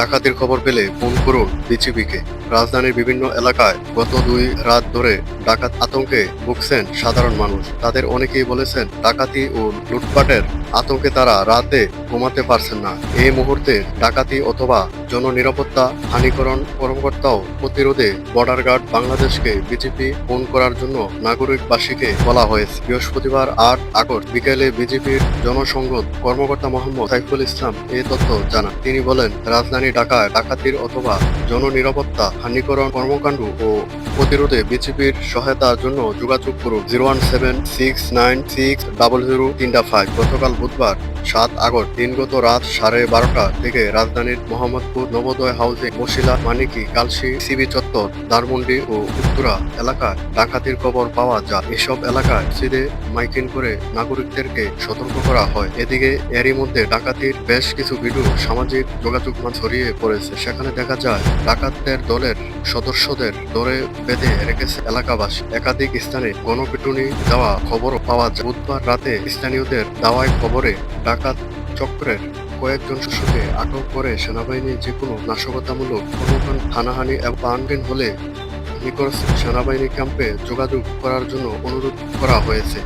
ডাকাতির খবর পেলে ফোন করুন বিজিবিকে। রাজধানীর বিভিন্ন এলাকায় গত দুই রাত ধরে ডাকাত আতঙ্কে ভুগছেন সাধারণ মানুষ। তাদের অনেকেই বলেছেন, ডাকাতি ও লুটপাটের আতঙ্কে তারা রাতে ঘুমাতে পারছেন না। এই মুহূর্তে ডাকাতি অথবা জননিরাপত্তা হানিকরণ কর্মকর্তাও প্রতিরোধে বর্ডার গার্ড বাংলাদেশকে বিজেপি ফোন করার জন্য নাগরিকবাসীকে বলা হয়েছে। বৃহস্পতিবার আট আগস্ট বিকেলে বিজেপির জনসংযোগ কর্মকর্তা মোহাম্মদ সাইফুল ইসলাম এই তথ্য জানান। তিনি বলেন, রাজধানী ঢাকায় ডাকাতির অথবা জননিরাপত্তা হানিকরণ কর্মকাণ্ড ও প্রতিরোধে বিজেপির সহায়তার জন্য যোগাযোগ করুন zero one seven six nine six double zero তিনটা ফাইভ। গতকাল বুধবার সাত আগস্ট দিনগত রাত সাড়ে বারোটা থেকে রাজধানীর মোহাম্মদপুর নবোদয় হাউসে বসিলা মানিকি, কালসি, সিবি চত্বর, ধানমন্ডি ও উত্তরা এলাকায় ডাকাতির খবর পাওয়া যায়। এসব এলাকায় সিদে মাইকিং করে নাগরিকদেরকে সতর্ক করা হয়। এদিকে এরই মধ্যে ডাকাতির বেশ কিছু ভিডিও সামাজিক যোগাযোগ মাধ্যমে ছড়িয়ে পড়েছে। সেখানে দেখা যায়, ডাকাতদের দলের সদস্যদের ধরে বেঁধে রেখেছে এলাকাবাসী। একাধিক স্থানে গণপিটুনি দেওয়া খবর পাওয়া যায়। বুধবার রাতে স্থানীয়দের দেওয়ায় খবরে ডাকাত চক্রের কয়েকজন শিশুকে আটক করে সেনাবাহিনী যে কোনো নাশকতামূলক কর্মকাণ্ড হানাহানি এবং প্রাণহীন হলে নিকটস্থ সেনাবাহিনী ক্যাম্পে যোগাযোগ করার জন্য অনুরোধ করা হয়েছে।